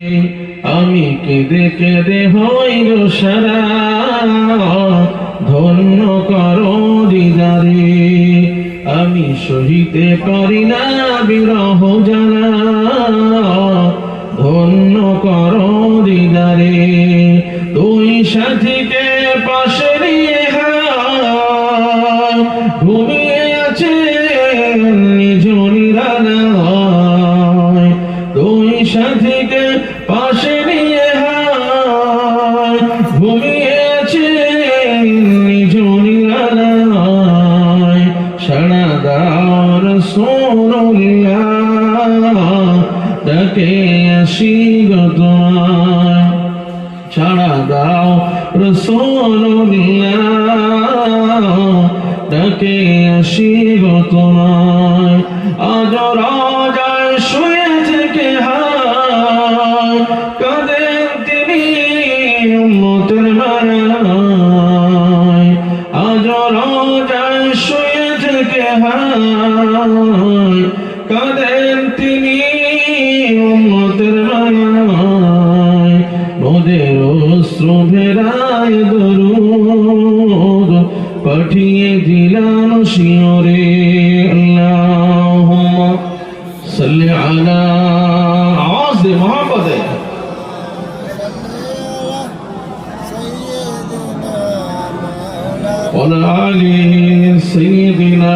আমি কেঁদে কেঁদে হই গো সারা, ধন্য করো দিদারে। আমি সহিতে পারি না বিরহ জানা ধন্য করো দিদারে। তুই সাথীকে পাশে নিয়ে ঘুমিয়ে আছে নিজ তুই সাথীকে তাকে আসি গো তোমায়। ছাড়া দাও রসোল্লাহ ডাকে আসি গো তোমায়। আজ রাজায় শুয়ে থেকে হায়, কাঁদেন তিনি উম্মতের মায়ায় আজ রাজায় শুয়ে থেকে হায় কাঁদেন তিনি উম্মতের মায়ায় মোদের অশ্রু ভেরায় দরুদ পাঠিয়ে দিলাম শিওরে আল্লাহুম্মা সাল্লি আলা আওয়াজ দে মোহাম্মদে وعلى آل سيدنا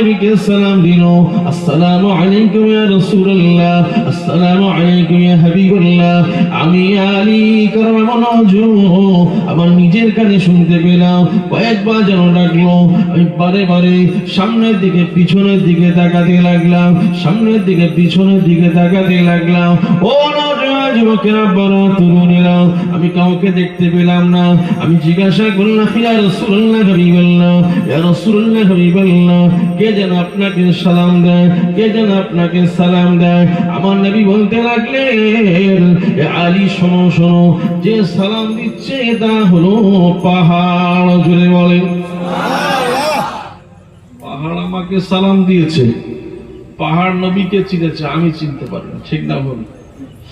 নবীকে সালাম দিল, আসসালামু আলাইকুম ইয়া রাসূলুল্লাহ, আসসালামু আলাইকুম ইয়া হাবিবাল্লাহ, আমি আলী কাররামানা অজু আমার নিজের কানে শুনতে পেলাম। কয়েকবার যেন ডাকলো, আমি বারে বারে সামনের দিকে পিছনের দিকে তাকাতে লাগলাম, সামনের দিকে পিছনের দিকে তাকাতে লাগলাম। ও নওজোয়ান যুবকেরা, বড় তরুণেরা, আমি কাউকে দেখতে পেলাম না। আমি জিজ্ঞাসা করলাম, ইয়া রাসূলুল্লাহ ইয়া রাসূলুল্লাহ কে যেন আপনাকে সালাম দেয়, কে যেন আপনাকে সালাম দেয়? আমার নবী বলতে লাগলেন আলী, শোনো শোনো, যে সালাম দিচ্ছে তা হলো পাহাড়। জুড়ে পাহাড় আমাকে সালাম দিয়েছে। পাহাড় নবীকে চিনেছে, আমি চিনতে পারব ঠিক না বল এ নজরুল যুবকেরা বারাতুনেরা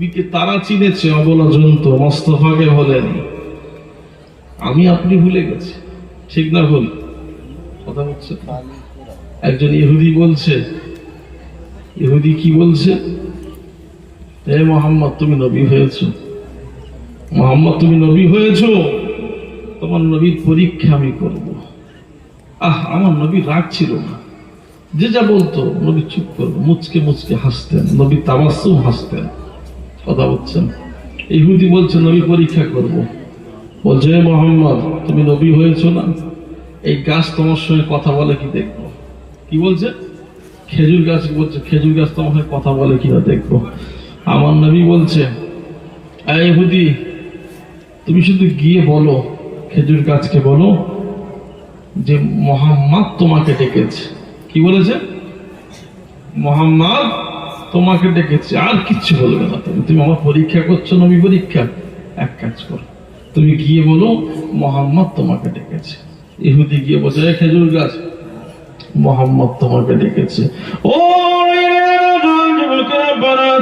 নবীকে তারা চিনেছে, অবলা জন্তু, মস্তফাকে বলেনি। আমি আপনি ভুলে গেছি। ঠিক না ভুল? কথা বলছে? একজন ইহুদি বলছে, ইহুদি কি বলছে? হে মোহাম্মদ, তুমি নবী হয়েছো। মোহাম্মদ, তুমি নবী হয়েছো। তোমার নবীর পরীক্ষা আমি করব। আহ, আমার নবী রাগ ছিল না। যে যা বলতো, নবী চুপ করব, মুচকে মুচকে হাসতেন নবী তাবাসুম হাসতেন। কথা বলছেন। ইহুদি বলছে নবী পরীক্ষা করব। বলছে, "হে মোহাম্মদ, তুমি নবী হয়েছো না? এই গাছ তোমার সঙ্গে কথা বলে কি দেখব? কি বলছে? খেজুর গাছ বলছে, খেজুর গাছ তোমার সঙ্গে কথা বলে কি না দেখব। আমার নবী বলছে "এই ইহুদি, তুমি শুধু গিয়ে বলো, খেজুর গাছকে বলো যে মোহাম্মদ তোমাকে ডেকেছে। কি বলেছে? মোহাম্মদ তোমাকে ডেকেছি, আর কিচ্ছু বলবে না তুমি। তুমি আমার পরীক্ষা করছ, নবী পরীক্ষা। এক কাজ করো, তুমি গিয়ে বলো, মোহাম্মদ তোমাকে ডেকেছে। ইহুদি গিয়ে বসে খেজুর গাছ। মোহাম্মদ তোমাকে ডেকেছে। ও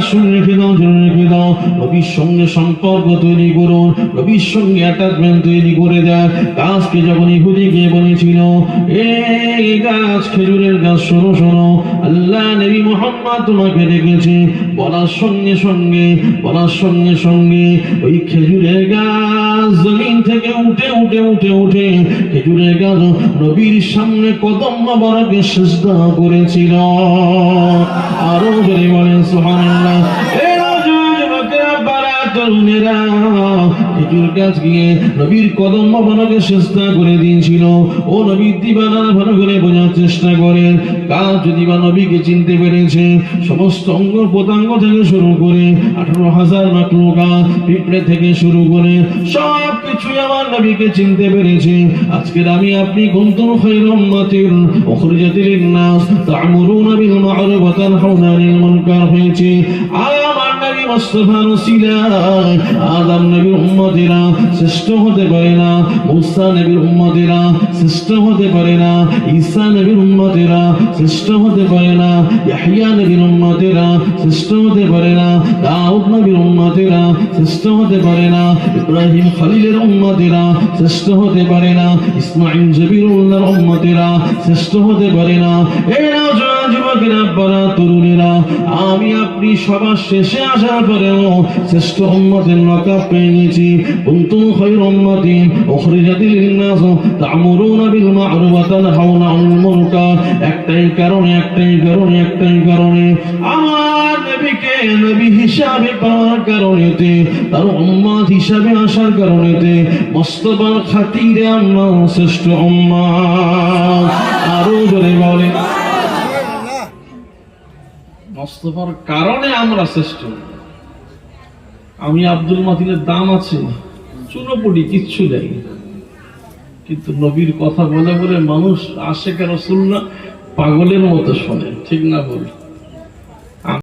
শুনে রেখে দাও শুনে নবীর সঙ্গে সম্পর্ক তৈরি করুন। নবীর অ্যাটাচমেন্ট তৈরি করে দেয়। গাছকে যখন ইহুদি গিয়ে বলেছিল, এই গাছ খেজুরের গাছ, শোনো শোনো, আল্লাহ নবী মোহাম্মদ তোমাকে ডেকেছে। বলার সঙ্গে সঙ্গে, বলার সঙ্গে সঙ্গে, ওই খেজুরের গাছ জমিন থেকে উঠে উঠে উঠে উঠে খেজুরের গাছ নবীর সামনে কদম বরাকে সেজদা করেছিল। আরও জোরে বলেন বারা তরুণেরা খেজুর গাছ গিয়ে নবীর কদম বানাকে চেষ্টা করে দিয়েছিল। ও নবীর দিবানা ভালো করে বোঝার চেষ্টা করেন। গাছ যদি বা নবীকে চিনতে পেরেছে, সমস্ত অঙ্গ প্রত্যঙ্গ থেকে শুরু করে আঠারো হাজার মাকলুকা পিঁপড়ে থেকে শুরু করে সব কিছুই আমার নবীকে চিনতে পেরেছে। আজকের আমি আপনি কুনতুম খায়রা উম্মাতিন উখরিজাতিল লিন-নাস তা'মুরুনা বিল মা'রুফ ওয়া তানহাউনা আনিল হয়েছে। আমার নবী মুস্তাফার ওসিলায়। আদম নবীর উম্মতেরা শ্রেষ্ঠ হতে পারে না, মুসা নবীর উম্মতেরা শ্রেষ্ঠ হতে পারে না, ঈসা নবীর উম্মতেরা শ্রেষ্ঠ হতে পারে না, ইয়াহইয়া নবীর উম্মতেরা শ্রেষ্ঠ হতে পারে না, দাউদ নবীর উম্মতেরা শ্রেষ্ঠ হতে পারে না, ইব্রাহিম খলিলের উম্মতেরা শ্রেষ্ঠ হতে পারে না জবিরুল্লাহর উম্মতেরা শ্রেষ্ঠ হতে পারে না। যুবকেরা আমি আপনি সবার শেষে আসার পরেও শ্রেষ্ঠ উম্মতের নকাব পেয়ে উম্মাতিন উখরিজাত লিন-নাস একটাই কারণে একটাই কারণে একটাই কারণে। আমার নবীকে নবী হিসাবে পাওয়ার কারণেতে, তার উম্মত হিসাবে আসার কারণেতে মোস্তফার খাতিরে শ্রেষ্ঠ উম্মত। আরও জোরে বলে মোস্তফার কারণে আমরা শ্রেষ্ঠ। আমি আব্দুল মাতিনের দাম আছে, চুনোপুটি কিচ্ছু নেই। কিন্তু নবীর কথা বলে বলে মানুষ কেন শুননা পাগলের মতো শোনে, ঠিক না বল?